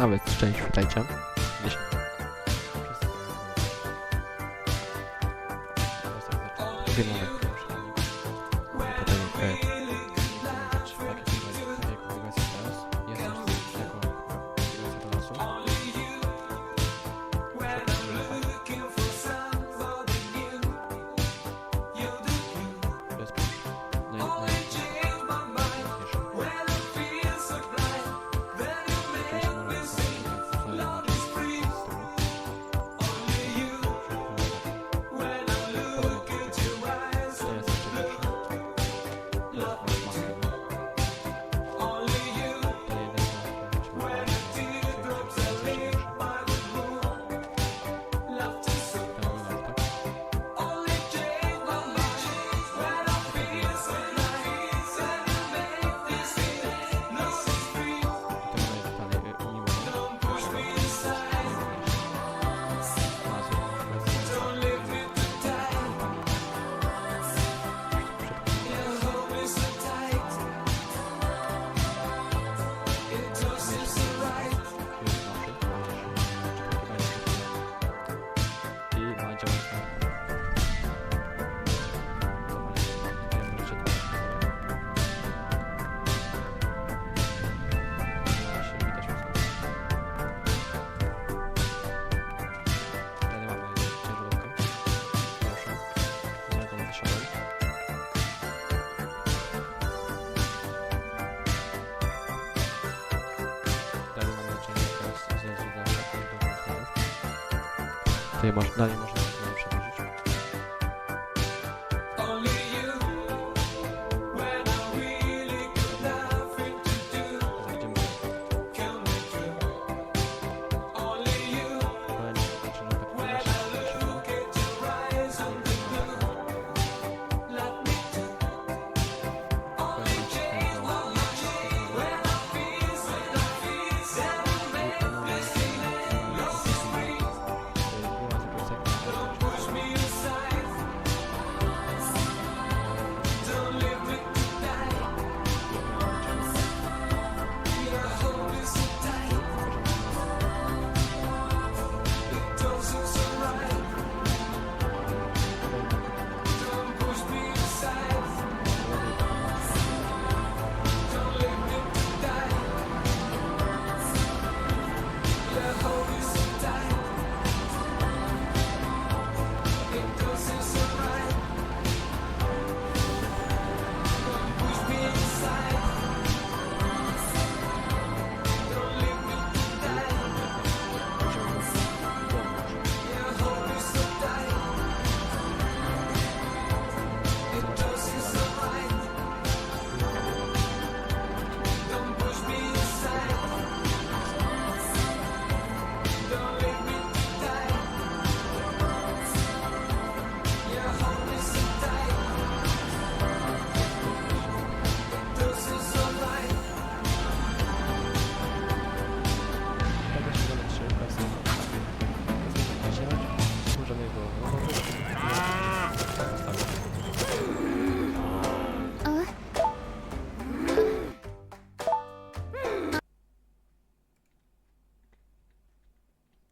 A więc cześć, witajcie. Dzisiaj. Tutaj moż, dalej można sobie przewozić.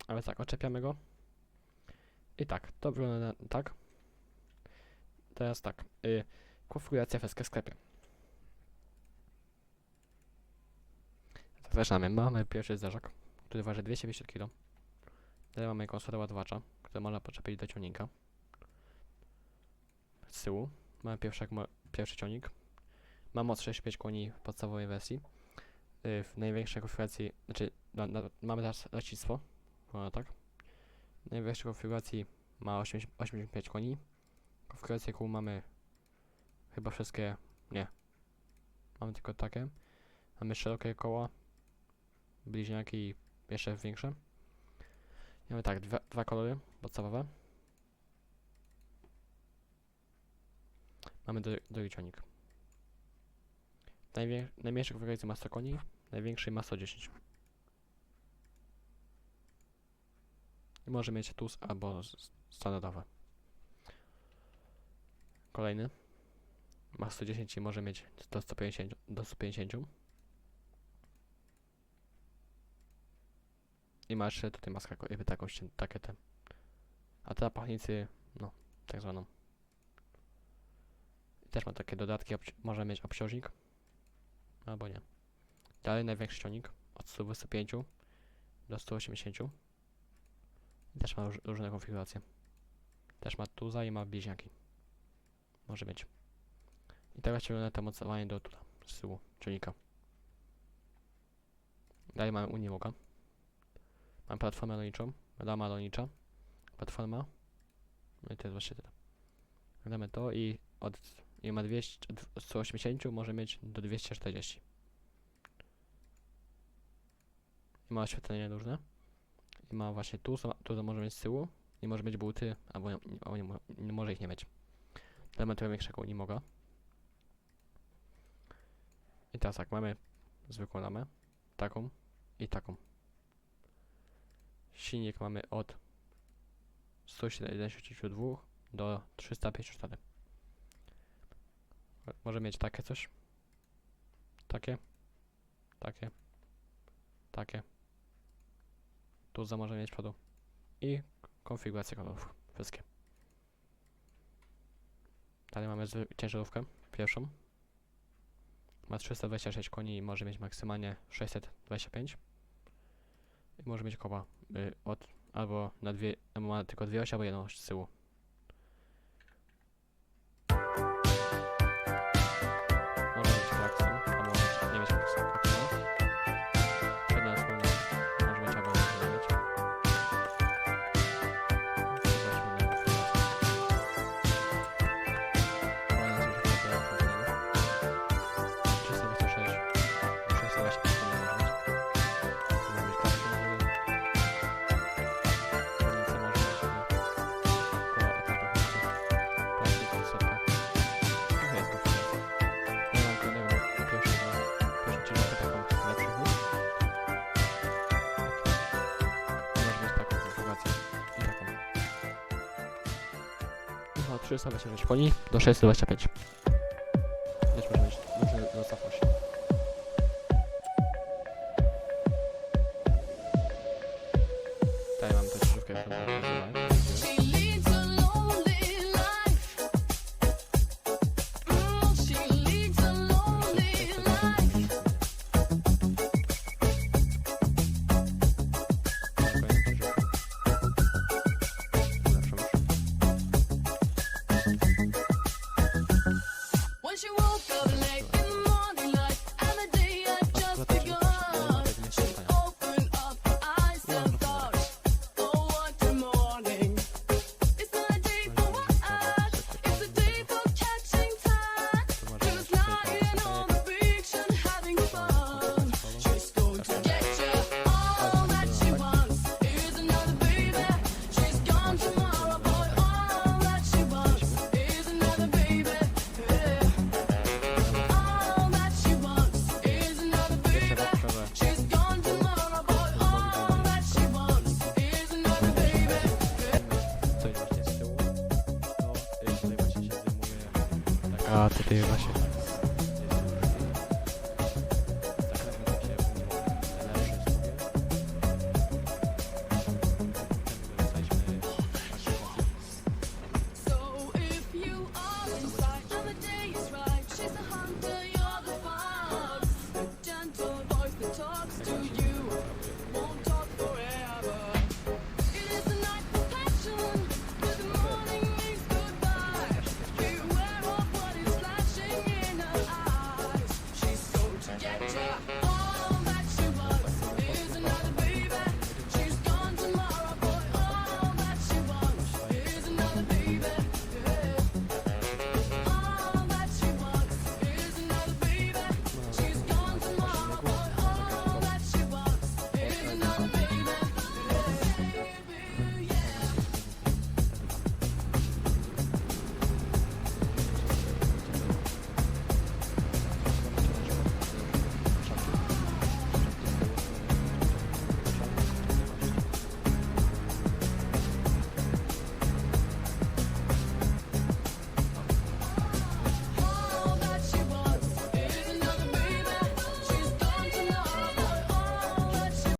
Ale tak, oczepiamy go. I tak, to wygląda tak. Teraz tak, y, konfiguracja FSK sklepie. Zaczynamy. Mamy pierwszy zderzak, który waży 250 kg. Dalej mamy konsolę ładowacza, który można podczepić do ciągnika. Z tyłu mamy pierwszy, pierwszy ciągnik. Ma moc 65 koni w podstawowej wersji. Y, w największej konfiguracji, znaczy na, na, mamy teraz lecznictwo, no tak. W największej konfiguracji ma 80, 85 koni. Konfigurację kół mamy chyba wszystkie, nie. Mamy tylko takie. Mamy szerokie koła, bliźniaki i jeszcze większe. Mamy tak, dwa, dwa kolory podstawowe. Mamy drugi ciągnik. Najwię- najmniejszy konfiguracji ma 100 koni, największy ma 110. I może mieć TUS albo standardowe. Kolejny. Ma 110 i może mieć do 150. Do 150. I ma jeszcze tutaj maskę, jakby taką, ścian- takie te. A ta pachnicy, no, tak zwaną. I też ma takie dodatki, może mieć obciążnik. Albo nie. Dalej największy ciągnik od 125 do 180. Też ma róż- różne konfiguracje. Też ma tuza i ma bliźniaki. Może mieć. I teraz ściągnę to mocowanie do tuta, z tyłu ciągnika. Dalej mamy Unimoga. Mam platformę rolniczą, rama rolnicza, platforma. No i to jest właśnie tyle. Damy to i od i ma 200, od 180 może mieć do 240. I ma oświetlenie różne. I ma właśnie tu, tu może mieć z tyłu. I może mieć buty, albo, nie, albo nie, nie może ich nie mieć. Trochę większego Unimoga. I teraz tak, mamy zwykłą ramę, taką i taką. Silnik mamy od 172 do 354. Może mieć takie coś. Takie. Takie. Takie. Tu za może mieć przodu. I konfigurację kolorów. Wszystkie. Dalej mamy ciężarówkę. Pierwszą. Ma 326 koni i może mieć maksymalnie 625. I może mieć koła y, od albo na dwie, ma tylko dwie osi, albo jedną z tyłu. 326 koni do 625. Też może mieć. Tutaj mamy tę ciężarówkę, którą nazywałem. Tutaj właśnie